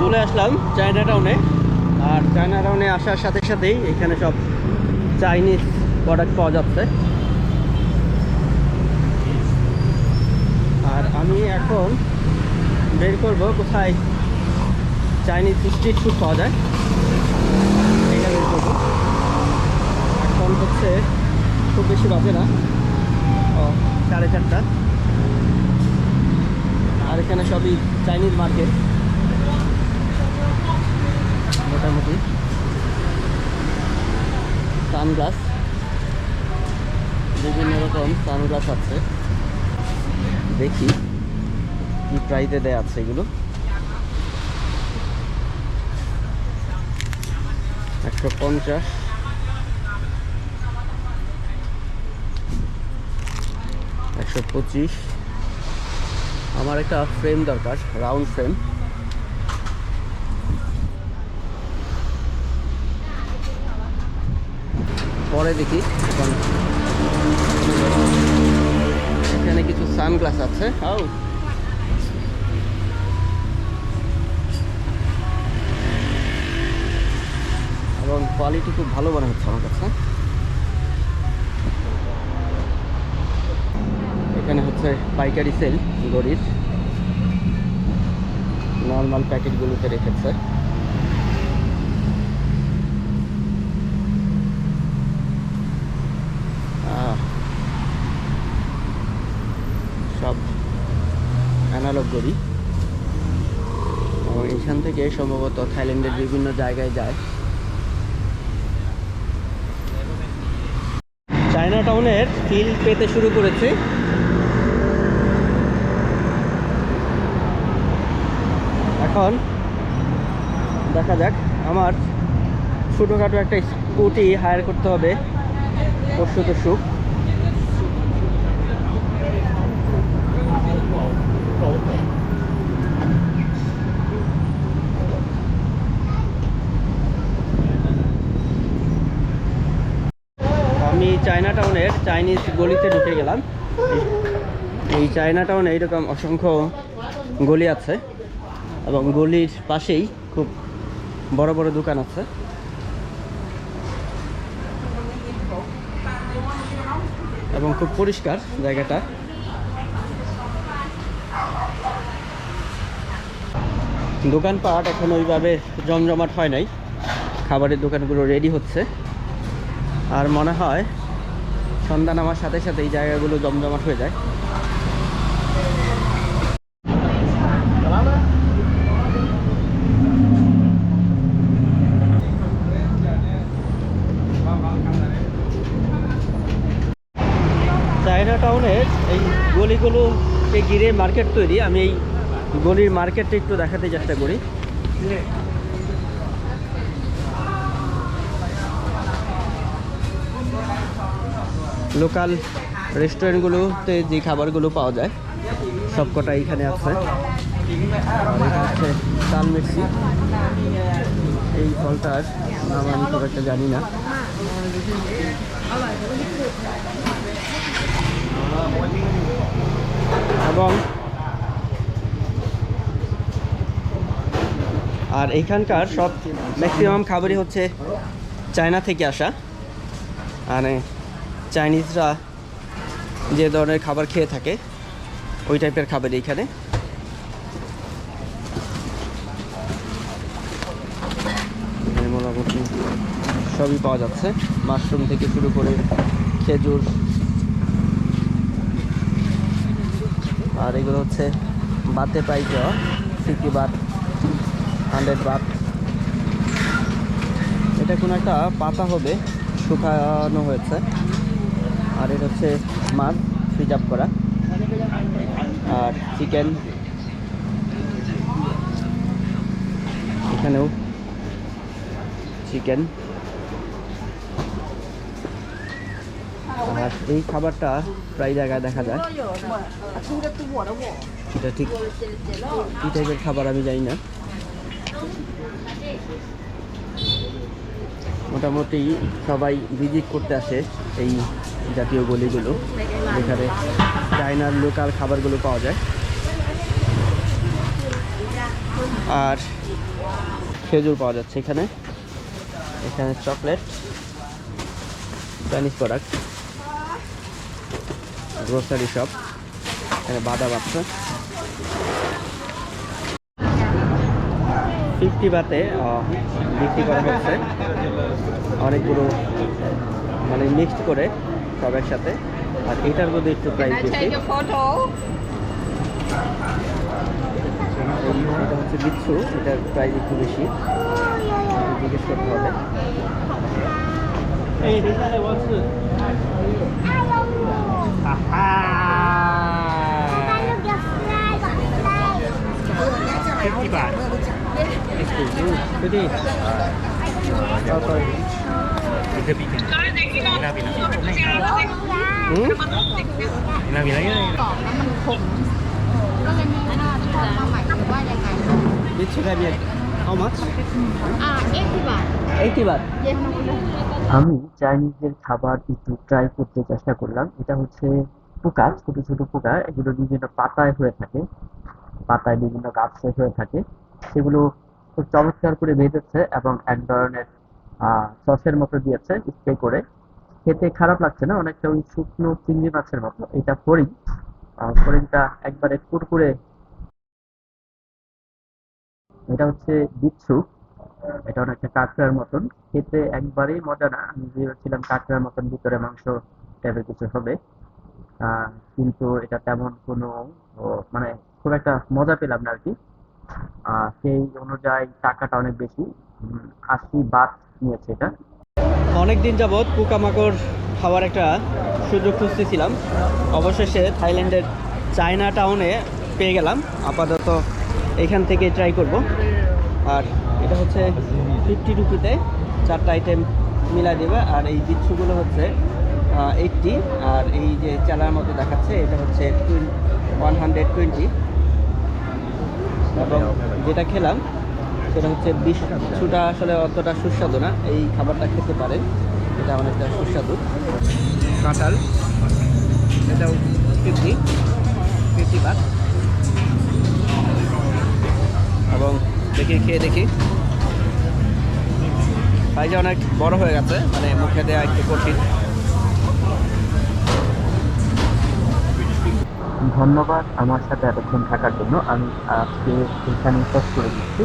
চলে আসলাম চায়না টাউনে আর চায়না টাউনে আসার সাথে সাথেই এখানে সব চাইনিজ প্রোডাক্ট পাওয়া যাচ্ছে। আর আমি এখন বের করব কোথায় চাইনিজ স্ট্রিট ফুড পাওয়া যায়। এটা বের এখন হচ্ছে খুব বেশি বাজে না। ও, সাড়ে চারটা। আর এখানে সবই চাইনিজ মার্কেট মোটামুটি। সানগ্লাস। বিভিন্ন রকম সানগ্লাস আছে। দেখি কি প্রাইজে দেয়া আছে এগুলো। একশো পঞ্চাশ। একশো পঁচিশ। আমার একটা ফ্রেম দরকার রাউন্ড ফ্রেম পরে দেখি এখন। এখানে কিছু সানগ্লাস আছে। হাউ এবং কোয়ালিটি খুব ভালো মনে হচ্ছে আমার কাছে। এখানে হচ্ছে পাইকারি সেল গড়ির নর্মাল প্যাকেটগুলোতে রেখেছে আহ, সব অ্যানালগ গড়ি। এখান থেকে সম্ভবত থাইল্যান্ডের বিভিন্ন জায়গায় যায়। চায়না টাউনের ফিল পেতে শুরু করেছে। এখন দেখা যাক, আমার ছোটোখাটো একটা স্কুটি হায়ার করতে হবে। পরশু তরশু আমি চায়না টাউনের চাইনিজ গলিতে ঢুকে গেলাম। এই- চায়না টাউনে এইরকম অসংখ্য গলি আছে এবং গলির পাশেই খুব বড় বড় দোকান আছে। এবং খুব পরিষ্কার জায়গাটা। দোকানপাট এখন ওইভাবে জমজমাট হয় নাই। খাবারের দোকানগুলো রেডি হচ্ছে। আর মনে হয় সন্ধ্যা নামার সাথে সাথে এই জায়গাগুলো জমজমাট হয়ে যায়। চায়না টাউনের এই গলিগুলোকে ঘিরে মার্কেট তৈরি। আমি এই গলির মার্কেটটা একটু দেখাতে চেষ্টা করি। লোকাল রেস্টুরেন্টগুলোতে যে খাবারগুলো পাওয়া যায়, সবকটা এখানে আছে। তাল মির্চি। এই ফলটার নাম আমি খুব একটা জানি না। এবং আর এইখানকার সব ম্যাক্সিমাম খাবারই হচ্ছে চায়না থেকে আসা। মানে চাইনিজরা যে ধরনের খাবার খেয়ে থাকে, ওই টাইপের খাবার এইখানে। মোটামুটি সবই পাওয়া যাচ্ছে। মাশরুম থেকে শুরু করে খেজুর। আর এগুলো হচ্ছে বাতে প্রাইস দেওয়া ফিফটি বাট হান্ড্রেড বাট এটা কোনো একটা পাতা হবে, শুকানো হয়েছে। হচ্ছে মাছ প্রিজার্ভ করা আর চিকেন এখানেও চিকেন আর এই খাবারটা প্রায় জায়গায় দেখা যায়। এটা ঠিক কী টাইপের খাবার আমি জানি না। মোটামুটি সবাই ভিজিট করতে আসে এই জাতীয় গলিগুলো, যেখানে চায়নার লোকাল খাবারগুলো পাওয়া যায়। আর খেজুর পাওয়া যাচ্ছে এখানে। এখানে chocolate Chinese product grocery shop এখানে বাদাম আছে। ফিফটি বাতে বিক্রি করা হচ্ছে। অনেকগুলো মানে মিক্সড করে সব একসাথে। আর এটার মধ্যে একটু প্রাইস বেশি। এটা হচ্ছে বিচ্ছু এটার প্রাইস একটু বেশি। জিজ্ঞেস করতে হবে। এই এখানে বলছে Fifty baht. Pretty. Oh, sorry. Little bit can. Enough, enough. Hmm? Enough, enough. กรอบแล้วมันคมก็เลยมีหน้าทอดมาใหม่หรือว่ายังไง Bichu cabinet. How much? อ่าเอ็กซ์บาท 80 baht. เย็นมาเลย আমি চাইনিজের খাবার একটু ট্রাই করতে চেষ্টা করলাম এটা হচ্ছে পোকা ছোট ছোট পোকা এগুলো বিভিন্ন পাতায় হয়ে থাকে পাতায় বিভিন্ন গাছে হয়ে থাকে সেগুলো খুব চমৎকার করে বেঁধেছে এবং এক ধরনের সসের মতো দিয়েছে স্প্রে করে। খেতে খারাপ লাগছে না, অনেকটা ওই শুকনো চিংড়ি মাছের মতো। এটা ফড়িং ফড়িংটা একবারে কুরকুরে এটা হচ্ছে বিচ্ছু। এটা অনেকটা কাঁকড়ার মতন। খেতে একবারেই মজা না। আমি ভেবেছিলাম কাঁকড়ার মতন ভিতরে মাংস টাইপের কিছু হবে। কিন্তু এটা তেমন কোনো মানে খুব একটা মজা পেলাম না আর কি। সেই অনুযায়ী টাকাটা অনেক বেশি। আশি বাট নিয়েছে এটা। অনেক দিন যাবৎ পোকামাকড় খাওয়ার একটা সুযোগ খুঁজতেছিলাম। অবশেষে থাইল্যান্ডের চায়না টাউনে পেয়ে গেলাম। আপাতত এখান থেকে ট্রাই করব। আর এটা হচ্ছে ফিফটি রুপিতে চারটা আইটেম মিলাই দেবে। আর এই বিচ্ছুগুলো হচ্ছে এইটটি আর এই যে চালার মতো দেখাচ্ছে, এটা হচ্ছে ওয়ান হান্ড্রেড টোয়েন্টি এবং যেটা খেলাম, সেটা হচ্ছে বিচ্ছুটা আসলে অতটা সুস্বাদু না। এই খাবারটা খেতে পারেন, এটা অনেকটা সুস্বাদু। কাঁঠাল, এটাও ফিফটি ফিফটি বাট এবং দেখি, খেয়ে দেখি। সাইজে অনেক বড় হয়ে গেছে মানে মুখে দেওয়া একটু কঠিন। ধন্যবাদ আমার সাথে এতক্ষণ থাকার জন্য। আমি আজকে এখানে শেষ করে দিচ্ছি।